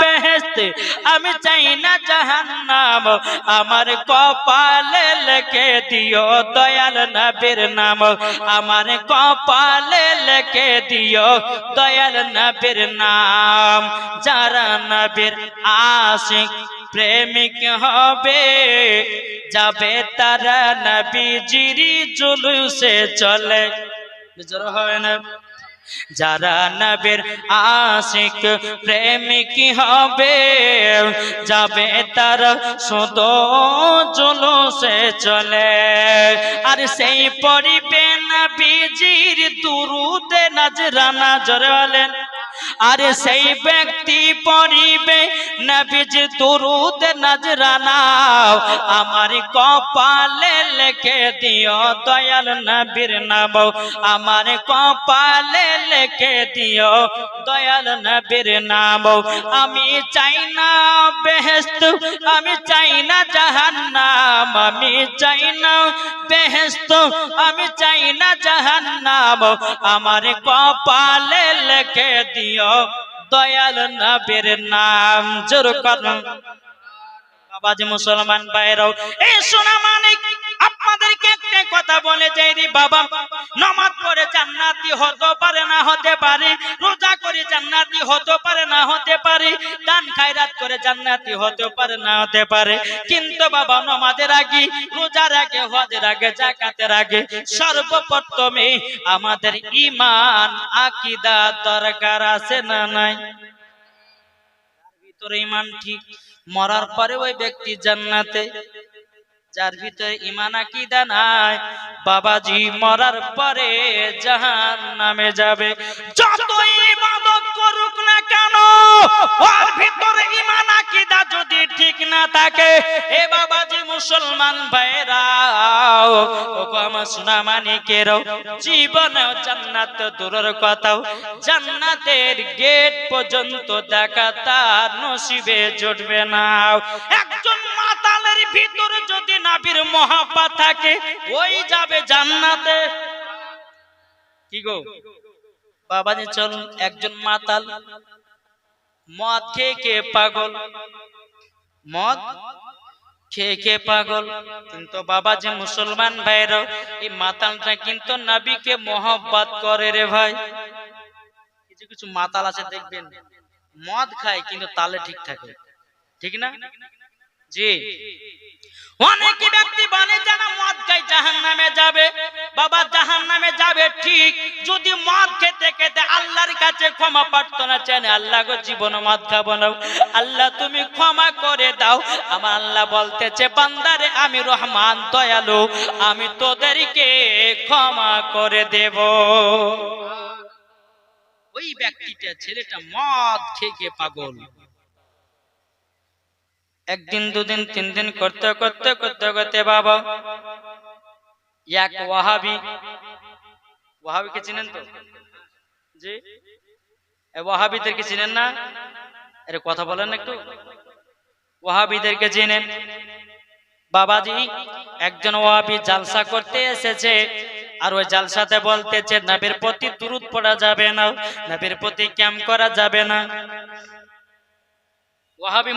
বেহেস্ত আমি চাই না জাহান্নাম। আমার কপালে লেখে দিও দয়াল নবীর নাম। আমার কপালে লেখে দিও দয়াল নবীর নাম। যারা নবীর আশিক প্রেমিক হবে, যাবে তারা নবীজিরি জুলুসে চলে। জোর হবে না। যারা নবের আশিক প্রেমিক হবে, যাবে তার সদ চলো সে চলে। আর সেই পরিবে না বিজির দুরুদে নজরানা জরে আরে সেই ব্যক্তি পড়িবে নবীজ দুরুদ নজরানা আমার কপালে লিখে দিও দয়াল নবীর নাম। আমার কপালে লিখে দিও দয়াল নবীর নাম। আমি চাই না বেহেস্ত আমি চাই না জাহান্নাম। আমি চাই না বেহেস্ত আমি চাই না জাহান্নাম। আমার কপালে লিখে দিও দয়াল নবীর নাম জোর করুন বাবাজি মুসলমান ভাইরাও এই সোনা মানিক আপনাদেরকে একটা কথা বলে যাই রে বাবা। নামাজ পড়ে জান্নাতি হতে পারে না হতে পারে, রোজা করে জান্নাতি হতে পারে না হতে পারে, দান খায়রাত করে জান্নাতি হতে পারে না হতে পারে। কিন্তু বাবা, নামাজের আগে, রোজার আগে, হজের আগে, জাকাতের আগে সর্বপ্রথমে আমাদের ইমান আকীদা দরকার আছে না নাই? ভিতরে ইমান ঠিক, মরার পরে ওই ব্যক্তি জান্নাতে যার ভিতরে ইমান আকিদা নাই বাবাজি মরার পরে জাহান নামে যাবে। যতই ইবাদত কেন? ওর ভিতরে ইমান যদি ঠিক না থাকে, এ বাবাজি মুসলমান ভাইরা সোনা মানিকেরও জীবনে জান্নাত দূরের কথাও জান্নাতের গেট পর্যন্ত দেখা তার নসিবে জুটবে না। একজন মাতালের ভিতরে যদি নাবির মহাব্বা থাকে, ওই যাবে জান্নাতে। কি গো? বাবাজি চলুন একজন মাতাল। মদ খেয়ে কে পাগল? মদ খেয়ে কে পাগল? কিন্তু বাবা যে মুসলমান ভাইরা এই মাতালটা কিন্তু নাবিকে মহব্বত করে রে ভাই। কিছু কিছু মাতাল আছে দেখবেন, মদ খায় কিন্তু তালে ঠিক থাকে। ঠিক না? জি। অনেক ব্যক্তি বলে যারা মদ খায় জাহান নামে যাবে। বাবা জাহান নামে যাবে, ঠিক। যদি মদ খেতে খেতে আল্লাহর কাছে ক্ষমা প্রার্থনা আল্লাহ গো, জীবন মদ খাব না। আল্লাহ, তুমি ক্ষমা করে দাও। আমার আল্লাহ বলতেছে, বান্দারে, আমি রহমান, দয়ালু। আমি তোদেরকে ক্ষমা করে দেব। ওই ব্যক্তিটা, ছেলেটা মদ খেয়ে পাগল। একদিন, দুদিন তিন দিন করতে করতে করতে করতে বাবা। এক ওয়াহাবি। ওয়াহাবিকে চিনেন তো? জি। ওয়াহাবিদেরকে চিনেন না? এর কথা বলেন একটু। ওয়াহাবিদেরকে চিনেন। বাবাজি, একজন ওয়াহাবি জালসা করতে এসেছে আর ওই জালসাতে বলতেছে, নবীর প্রতি দুরুদ পড়া যাবে না, নবীর প্রতি ক্যাম্প করা যাবে না।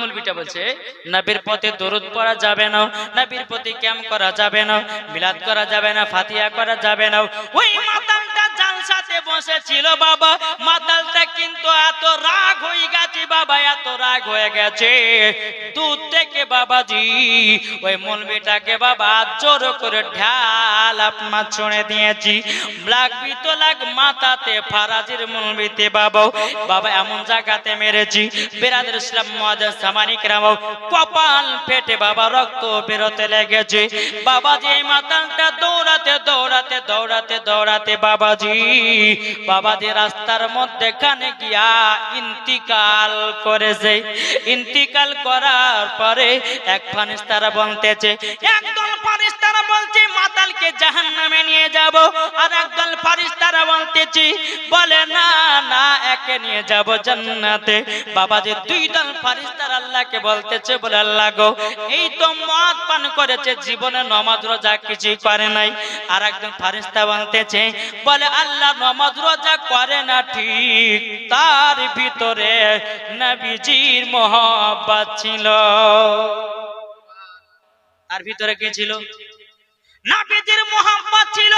মুলবিটা বলছে পথে দরুদ যাবে না পথে ক্যাম্প করা যাবে না, মিলাদ করা যাবে না ফাতিয়া করা যাবে না, ওই জালসাতে বসেছিল বাবা। মাতালটা কিন্তু এত রাগ হয়ে গেছে, বাবা, এত রাগ হয়ে গেছে। দূর থেকে বাবাজি, ওই মুলবিটাকে বাবা জোর করে ঢাল আপনার ছুঁড়ে দিয়েছি। লাগবি তো লাগ মাথাতে, ফারাজির মুলবিতে বাবা বাবা, এমন জায়গাতে মেরেছি। বেরাদের ইসলাম মহাদের সামানিক রামাও কপাল ফেটে বাবা, রক্ত বেরোতে লেগেছে। বাবাজি, এই মাতালটা দৌড়াতে দৌড়াতে দৌড়াতে দৌড়াতে বাবাজি বাবাজি রাস্তার মধ্যে খানে গিয়া ইন্তিকাল করেছে। ইন্তিকাল করার পরে এক ফানিস্তারা বলতেছে, একদল ফানিস্তারা বলছে মাতাল তাকে জাহান নামে নিয়ে যাব। আর একদল ফারিস্তারা বলতেছি, বলে, না না, একে নিয়ে যাব জান্নাতে। বাবা যে দুই দল ফারিস্তার আল্লাহকে বলতেছে, বলে, আল্লাহ গো, এই তো মদ পান করেছে, জীবনে নমাজ রোজা কিছুই করে নাই। আর একজন ফারিস্তা বলতেছে, বলে, আল্লাহ নমাজ রোজা করে না ঠিক। তার ভিতরে নবীজির মহব্বত ছিল। আর ভিতরে কি ছিল? নবীজির মোহাম্মদ ছিল।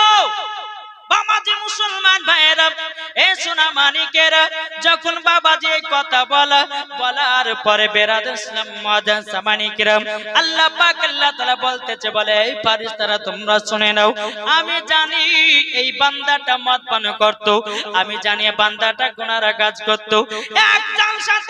বাবাজি মুসলমান ভাইয়েরা, এ সোনা মানিকেরা, যখন বাবাজি কথা বলা, বলার পরে বেরাদ ইসলাম মাদান আল্লাহ পাক আল্লাহ তাআলা বলতেছে, বলে, এই ফারিস্তারা তোমরা শুনে নাও, আমি জানি এই বান্দাটা মদ পান করত, আমি জানি বান্দাটা গুনার কাজ করত, একজন সাথে কি এক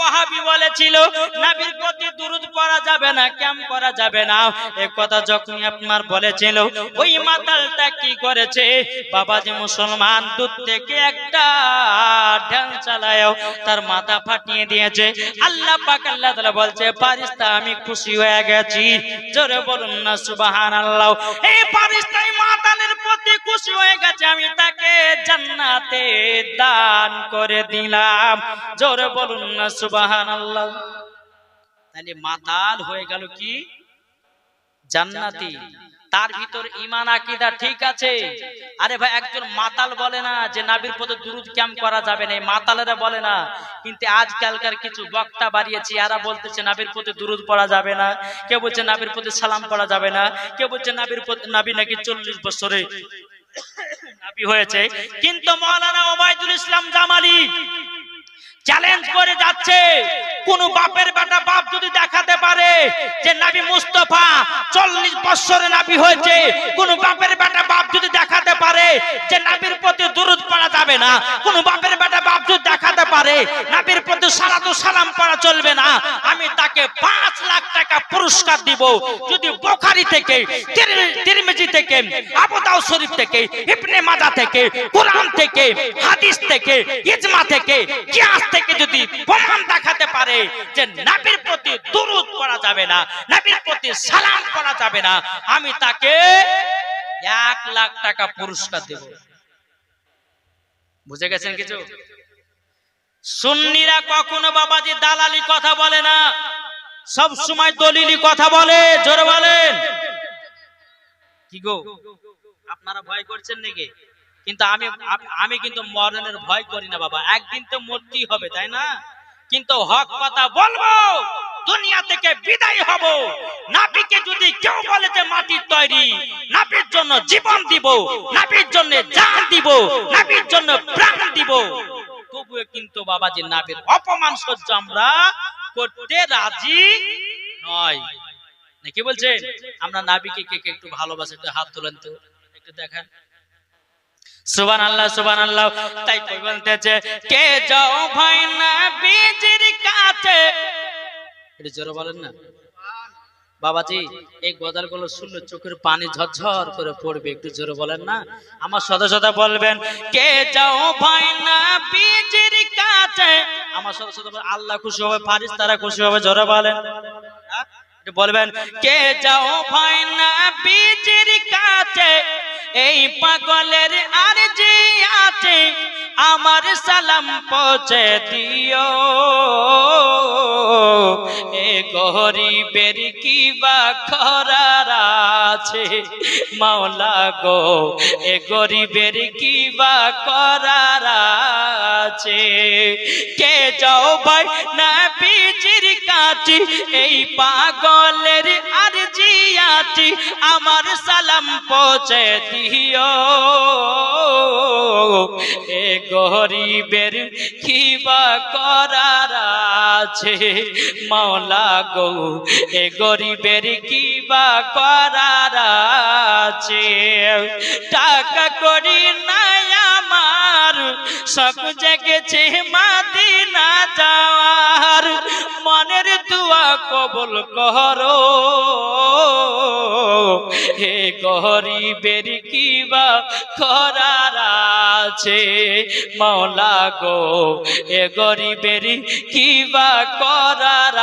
ওয়াহাবি বলেছিল, নবীর প্রতি দুরুদ পড়া যাবে না কেম করা যাবে না। এ কথা যখন আপনার বলেছিল, ওই মাতালটা কি করেছে? বাবাজি মুসলমান দূর থেকে একটা তার মাথা ফাটিয়ে দিয়েছে। আল্লাহ পাক, আল্লাহ বলছে আমি খুশি হয়ে গেছি। জোরে বলুন না, সুবহানাল্লাহ। এই ফারিস্তা এই মাতালের প্রতি খুশি হয়ে গেছে, আমি তাকে জান্নাতে দান করে দিলাম। জোরে বলুন না তাহলে মাতাল হয়ে গেল কি? জান্নাতি। তার ভিতর ইমান আকিদা ঠিক আছে। আরে ভাই, একজন মাতাল বলে না যে নাবির পথে দুরুদ ক্যাম্প করা যাবে না। মাতালেরা বলে না। কিন্তু আজকালকার কিছু বক্তা বাড়িয়েছি, এরা বলতেছে নাবির পথে দুরুদ পড়া যাবে না। কেউ বলছে নাবির পথে সালাম পড়া যাবে না। কেউ বলছে নাবির পথে, নাবি নাকি চল্লিশ বছরে নাবি হয়েছে। কিন্তু মৌলানা ওবায়দুল ইসলাম জামালি চ্যালেঞ্জ করে যাচ্ছে। কোন বাপের বেটা বাপ যদি দেখাতে পারে যে নাবি মুস্তফা চল্লিশ বৎসরে নাবি হয়েছে, কোন বাপের বেটা বাপ যদি দেখাতে পারে যে নাবির প্রতি দূরত পড়া যাবে না, কোন বাপের বেটা পারে। নাবির প্রতি সালাতু সালাম পড়া চলবে না। আমি তাকে পাঁচ লাখ টাকা পুরস্কার দিব। যদি বোখারি থেকে তিরমিজি থেকে, আবু দাউদ শরীফ থেকে, ইবনে মাজা থেকে, কোরআন থেকে, হাদিস থেকে, ইজমা থেকে, কিয়াস থেকে যদি প্রমাণ দেখাতে পারে যে নবীর প্রতি দুরূদ পড়া যাবে না, নবীর প্রতি সালাম পড়া যাবে না, আমি তাকে এক লাখ টাকা পুরস্কার দেব। বুঝে গেছেন কিছু? সুন্নিরা কখনো বাবাজি দালালি কথা বলে না। সব সময় দলিলি কথা বলে, জোরে বলেন। কি গো, আপনারা ভয় করছেন নাকি? কিন্তু আমি আমি কিন্তু মরণের ভয় করি না বাবা। একদিন তো মরতেই হবে, তাই না? কিন্তু হক কথা বলব, দুনিয়া থেকে বিদায় হব। নাবিকে যদি কেউ বলে যে মাটির তৈরি নাবির জন্য জীবন দিব নাবির জন্য জান দিব নাবির জন্য প্রাণ দিব। তবুও কিন্তু বাবাজি নাবির অপমান সহ্য আমরা করতে রাজি নয়। নাকি বলছেন আমরা নাবিকে কে কে একটু ভালোবাসে, একটু হাত তোলেন তো, একটু দেখেন। সুবান আল্লাহ সুবান আল্লাহ তাই কই বলতেছে, কে যাও ভাই না বীজির কাছে? এটা জোরে বলেন না। বাবাজি এই গজালগুলো শুনলে চোখের পানি ঝরঝর করে পড়বে একটু জোরে বলেন না? আমার সদা সদা বলবেন কে যাও ভাই না বীজির কাছে? আমার সদস্যতা বলবেন, আল্লাহ খুশি হবে ফারিস তারা খুশি হবে জোরে বলেন। বলবেন কে যাও ভাই না বীজির কাছে? এই পাগলের আর যে আছে আমার সালাম পৌঁছে দিও। গরিবের কি বা খরার আছে? মাওলা গো, এ গরিবের কি বা করার আছে? কে যাও ভাই না বিচির কাছে এই পাগলের আর জিয়াছি আমার সালাম পৌঁছে দিও। এ গরিবের খিবা করার আছে। মাওলা গো এ গরিবের কিবা করার আছে? টাকা করি নাই আমার সব জেগেছে মাদিনা যাওয়ার। মনের দুয়া কবল করো। হে গরিবের কিবা করার আছে। মাওলা গো, এ গরিবের কিবা করার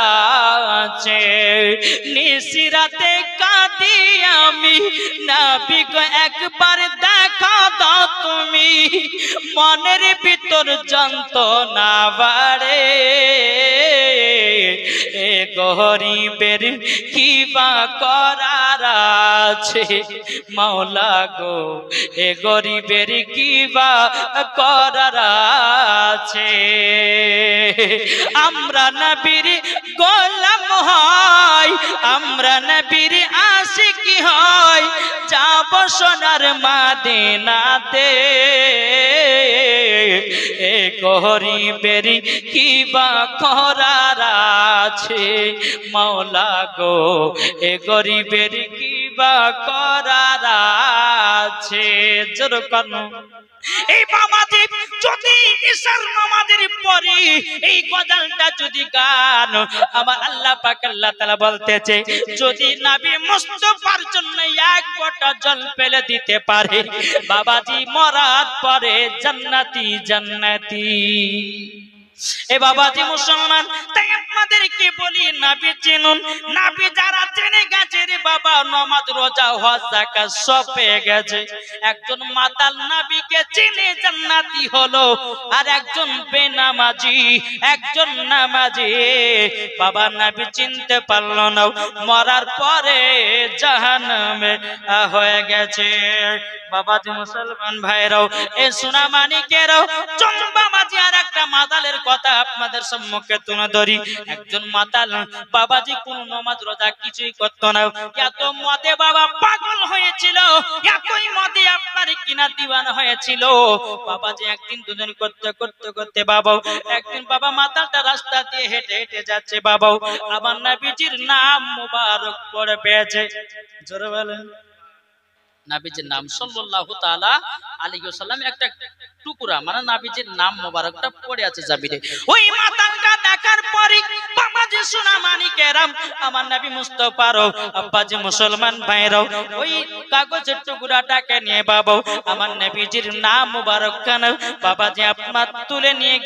আছে। নিশিরাতে কাঁদি আমি। নাবি গো একবার দেখা দাও। তুমি মনের ভিতর যন্ত্রণা বাড়ে। এ গরিবের কি বা করার আছে? মাওলা গো, এ গরিবের কি বা করার আছে? আমরা নবীর গোলাম হয়, আমরা নবীর আশিকি হয়। যাব সোনার মাদিনাতে গরিবের কি বা করার আছে? মাওলা গো, এ গরিবের কি বা করার আছে? জোর কানো এই বাবাজি, যদি ঈশার নামাজের পরে এই গজালটা যদি গান আমার আল্লাহ পাক আল্লাহ তাআলা বলতেছে, যদি নবী মুস্তাফার জন্য এক ফোঁটা জল ফেলে দিতে পারে, বাবাজি মরার পরে জান্নাতি জান্নাতি। এ বাবাজি মুসলমান, তাই আপনাদেরকে বলি নাবি চিনুন? নাবি যারা জেনে গেছে রে বাবা, নমাজ রোজা হজ জাকাত সব পেয়ে গেছে। একজন মাতাল নাবিকে চিনে জান্নাতি হলো, আর একজন বেনামাজি, একজন নামাজি। বাবা নাবি চিনতে পারল না, মরার পরে জাহান্নামে হয়ে গেছে। বাবাজি মুসলমান ভাইরাও, এ আর একটা কথা আপনাদের সম্মুখে তুলে ধরি। একজন মাতাল, বাবাজি কোন নমাজ, রোজা কিছুই করতো না। এত মদে বাবা পাগল হয়েছিল এতই মদে আপনার কিনা দিওয়ানা হয়েছিল। বাবাজি একদিন দুজন করতে করতে করতে বাবা, একদিন বাবা মাতালটা রাস্তা দিয়ে হেঁটে হেঁটে যাচ্ছে বাবা। আমার নবীজির নাম মুবারক পড়ে পেয়েছে। জোরে বলেন। নাবিজির নাম সাল্লাল্লাহু তাআলা আলাইহি একটা টুকরা মানে নাবিজির নাম মোবারকটা পড়ে আছে জাবিরে। ওই মাতালটা দেখার পরে কাগজের আমার নাম মোবারক বাবাজি নিয়ে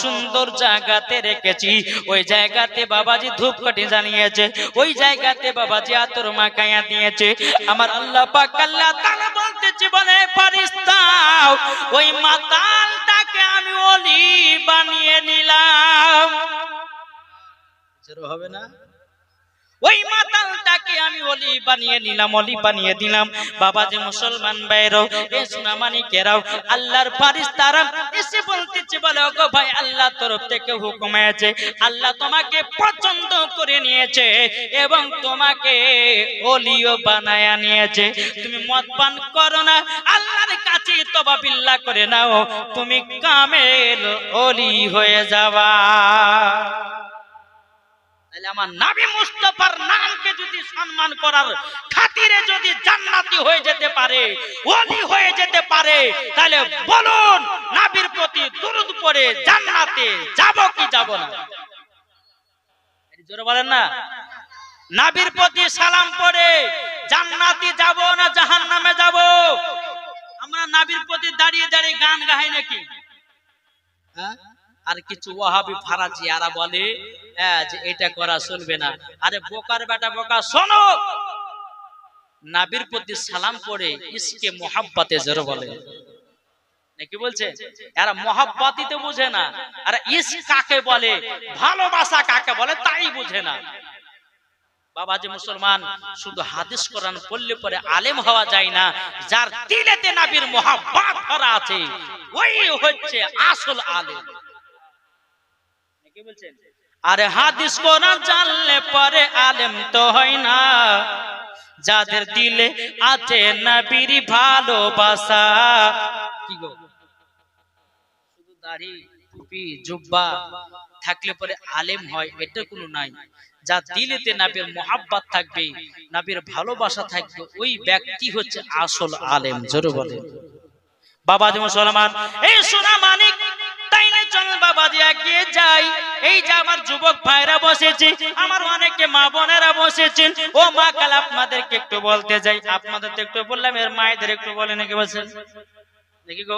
সুন্দর জায়গাতে রেখেছি, ওই জায়গাতে বাবাজি ধূপকাঠি জানিয়েছে ওই জায়গাতে বাবাজি আতর মাখাইয়া দিয়েছে, আমার আল্লাহ ফারিস্তাও ওই মাতালটাকে আমি ওলি বানিয়ে নিলাম। হবে না? ওই মাতালটাকে আমি অলি বানিয়ে নিলাম, অলি বানিয়ে দিলাম। বাবা যে মুসলমান বাইরও এ সুনামানি কেরাও, আল্লাহর ফারিস তারা এসে বলতেছে, বলে ওগো ভাই, আল্লাহ তরফ থেকে হুকুম আছে। আল্লাহ তোমাকে পছন্দ করে নিয়েছে এবং তোমাকে অলিও বানায়া নিয়েছে। তুমি মদ পান করো না, আল্লাহর কাছে তবা বিল্লাহ করে নাও। তুমি কামেল অলি হয়ে যাবা। পারে পারে নাবির প্রতি দুরুদ পড়ে জান্নাতে যাব না? জোরে বলেন না। নাবির প্রতি সালাম পড়ে, জান্নাতি যাব? আমরা নাবির প্রতি দাঁড়িয়ে দাঁড়িয়ে গান গাই নাকি? হ্যাঁ? আর কিছু ওয়াহাবি ফারাজি আরা বলে যে এটা করা চলবে না। আরে বোকার বেটা, বোকা, শোনো! নাবির প্রতি সালাম পড়ে ইসকে মোহাব্বতে জোর বলে। নাকি বলছে? এরা মোহাব্বতই তো বুঝে না। আর ইস কাকে বলে? ভালোবাসা কাকে বলে? তাই বুঝে না। বাবাজি মুসলমান, শুধু হাদিস কোরআন পড়লে পরে আলেম হওয়া যায় না। যার দিলেতে নাবির মোহাব্বত ভরা আছে, ওই হচ্ছে আসল আলেম। আরে হাদিস কোরআন জানলে পরে আলেম তো হয় না। যাদের দিলে আছে নবীর ভালোবাসা। কি গো? শুধু দাড়ি, টুপি, জুব্বা থাকলে পরে আলেম হয়, এটা কোনো নাই। যা দিলেতে নাবির মোহাব্বত থাকবে, নাবির ভালোবাসা থাকবে, ওই ব্যক্তি হচ্ছে আসল আলেম, জোরে বলে বাবাজি মুসলমান, এই সোনা মানিক তাই না চল বাবাজি এগিয়ে যাই। এই যে আমার যুবক ভাইরা বসেছে, আমার অনেকে মা বোনেরা বসেছেন। ও মা কাল আপনাদেরকে একটু বলতে যাই। আপনাদের তো একটু বললাম, এর মায়েদের একটু বলে নাকি বলছেন? দেখি গো?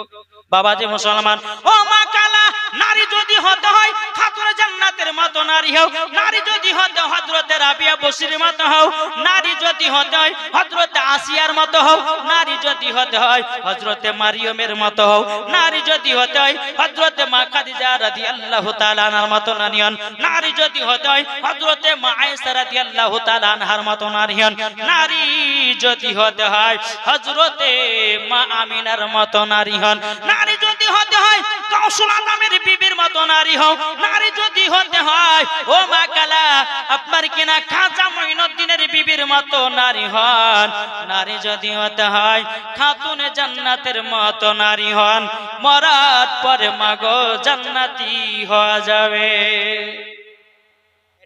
বাবাজি মুসলমান। ও মা কালা নারী যদি হতে হয়, খাতুনে জান্নাতের মতো নারী হও। নারী যদি হতে হজরতে রাবিয়া বসির মতো হও। নারী যদি হতে হয় হজরতে আসিয়ার মতো হও। নারী যদি হতে হয় হজরতে মারিয়মের মতো হও। নারী যদি হতে হয় হজরতে মা খাদিজা রাদিয়াল্লাহু তাআলা আনহার মতো নারী হন। নারী যদি হতে হয় হজরতে মা আয়েশা রাদিয়াল্লাহু তাআলা আনহার মতো নারী হন। নারী যদি হতে হয় হজরতে মা আমিনার মতো নারী হন। নারী যদি হতে হয়, কৌশল নামের নারী হও নারী যদি হতে হয়, ও মা কালা, আপনার কিনা খাজা মঈনুদ্দিনের বিবির মতো নারী হন। নারী যদি হতে হয়, খাতুনে জান্নাতের মতো নারী হন। মরার পরে মাগো জান্নাতি হওয়া যাবে।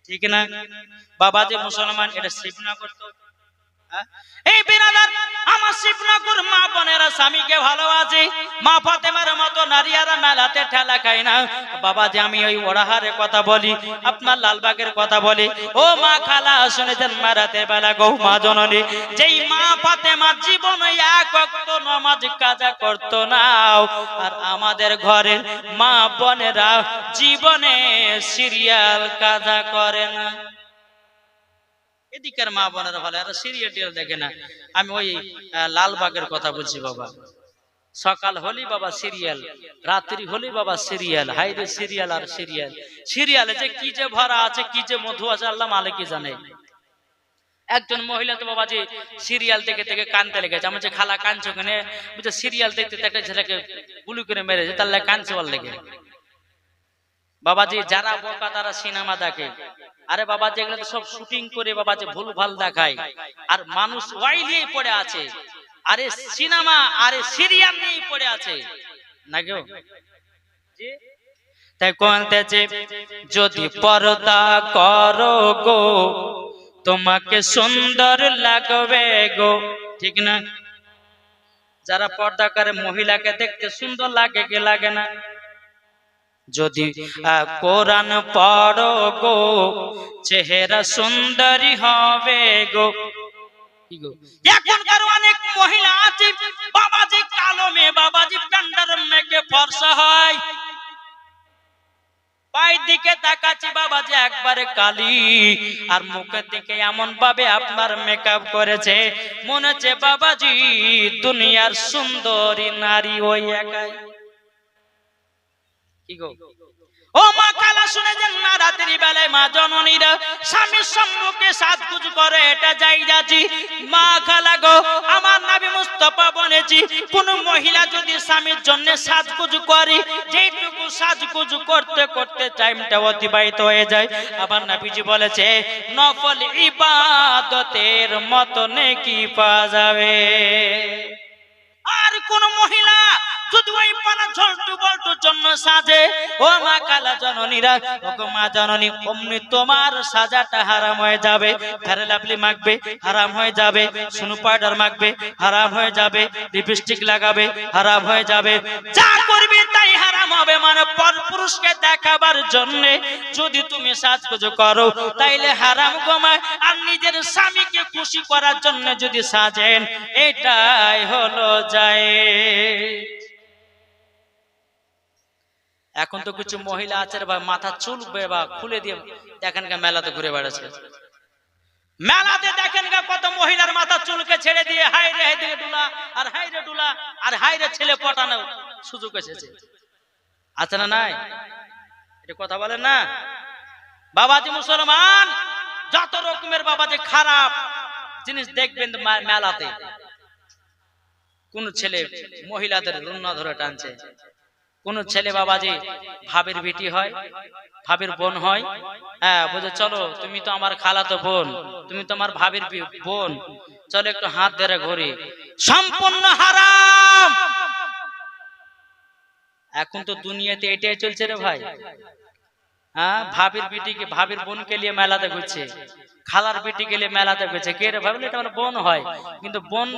ঠিক না? বাবা যে মুসলমান, এটা শিবনগর তো হ্যাঁ? এই আমার শিবনগর মা বোনেরা স্বামীকে ভালোবাসে। মা ফাতেমার মতো মেলাতে ঠেলা না। বাবা যে আমি ওই ওড়াহারের কথা বলি, আপনার লালবাগের কথা বলি, ও মা খালা শুনেছেন মারাতে বেলা গৌ মা জননী। যেই মা ফাতেমা জীবনে এক অক্ত নমাজ কাজা করতো না। আর আমাদের ঘরের মা বোনেরা জীবনে সিরিয়াল কাজা করে না। এদিকের মা বোনেরা ভালো আর সিরিয়াল দেখে না। আমি ওই লালবাগের কথা বলছি বাবা। সকাল হলি বাবা সিরিয়াল রাত্রি হলি বাবা সিরিয়াল হাইরে সিরিয়াল আর সিরিয়াল সিরিয়ালে যে কি যে ভরা আছে, কি যে মধু আছে, আল্লাহ মালিকই জানে। একজন মহিলা তো বাবা যে সিরিয়াল দেখে দেখে কানতে লেগেছে। আমার যে খালা কানছো কেনে সিরিয়াল দেখতে একটা ছেলেকে গুলি করে মেরেছে, তার লাগে কানছে বল লেগে। বাবাজি, যারা বোকা তারা সিনেমা দেখে। আরে বাবা যেগুলো সব শুটিং করে বাবা যে ভুল ভালো দেখায়। আর মানুষ ওয়াইলিয়ে পড়ে আছে। আরে সিনেমা, আরে সিরিয়াল নিয়ে পড়ে আছে। না জি? তাই কোনতেছে যদি পর্দা করো গো, তোমাকে সুন্দর লাগবে গো। ঠিক না? যারা পর্দা করে, মহিলাকে দেখতে সুন্দর লাগে কি লাগে না? যদি কোরআন পড়ো গো চেহারা সুন্দরী হবে গো? এখনকার অনেক মহিলা আছে বাবাজি কালো মেয়ে বাবাজি প্যান্ডার মেয়েকে ফর্সা হয়। পায়ের দিকে তাকাচ্ছি বাবাজি একবারে কালি। আর মুখের দিকে এমন ভাবে আপনার মেকআপ করেছে মনে হচ্ছে বাবাজি দুনিয়ার সুন্দরী নারী ওই একাই। ও মা কালা শুনেছেন না রাত্রি বেলায় মা জননীরা স্বামীর সম্মুখে সাজগুজ করে, এটা যাই যাচ্ছি। মা খালা গো, আমার নাবি মুস্তফা বলেছি কোন মহিলা যদি স্বামীর জন্য সাজগুজ করে, যেটুকু করতে করতে টাইমটা অতিবাহিত হয়ে যায়। আবার নাবিজি বলেছে, নফল ইবাদতের মতো নেকি পাওয়া যাবে। আর কোন মহিলা জন্য সাজে, ও মা জননীরা জননী, অমনি তোমার সাজাটা হারাম হয়ে যাবে। মাখবে, হারাম হয়ে যাবে। হারাম হয়ে যাবে। লিপস্টিক লাগাবে, হারাম হয়ে যাবে। যা করবে তাই হারাম হবে মানে পর পুরুষকে দেখাবার জন্য যদি তুমি সাজগোজ করো, তাইলে হারাম কমায় আর নিজের স্বামীকে খুশি করার জন্য যদি সাজেন, এটাই হলো যায়। এখন তো কিছু মহিলা আছে ভাই মাথা চুল বা খুলে দিয়ে দেখেন মেলাতে ঘুরে বেড়াচ্ছে। মেলাতে দেখেন গা কত মহিলার মাথা চুলকে ছেড়ে দিয়ে হাই রে হাই ডুলা আর হাই রে ডুলা আর হাই রে ছেলে পটানো সুযোগ এসেছে। আছে না নাই? এটা কথা বলেন না? বাবাজি মুসলমান যত রকমের বাবাজি খারাপ জিনিস দেখবেন মেলাতে কোন ছেলে মহিলাদের রুন্না ধরে টানছে। কোন ছেলে বাবা যে ভাবের বেটি হয় ভাবের বোন হয় হ্যাঁ। বলছে চলো তুমি তো আমার খালাতো বোন তুমি তো আমার ভাবের বোন। চলো একটু হাত ধরে ঘুরি। সম্পূর্ণ হারাম! এখন তো দুনিয়াতে এটাই চলছে রে ভাই। হ্যাঁ ভাবির বেটিকে ভাবির বোনকে নিয়ে মেলাতে ঘুরছে খালার বেটি গেলে মেলাতে ঘুরছে কে রে ভাবলে এটা আমার বোন হয়। কিন্তু বোন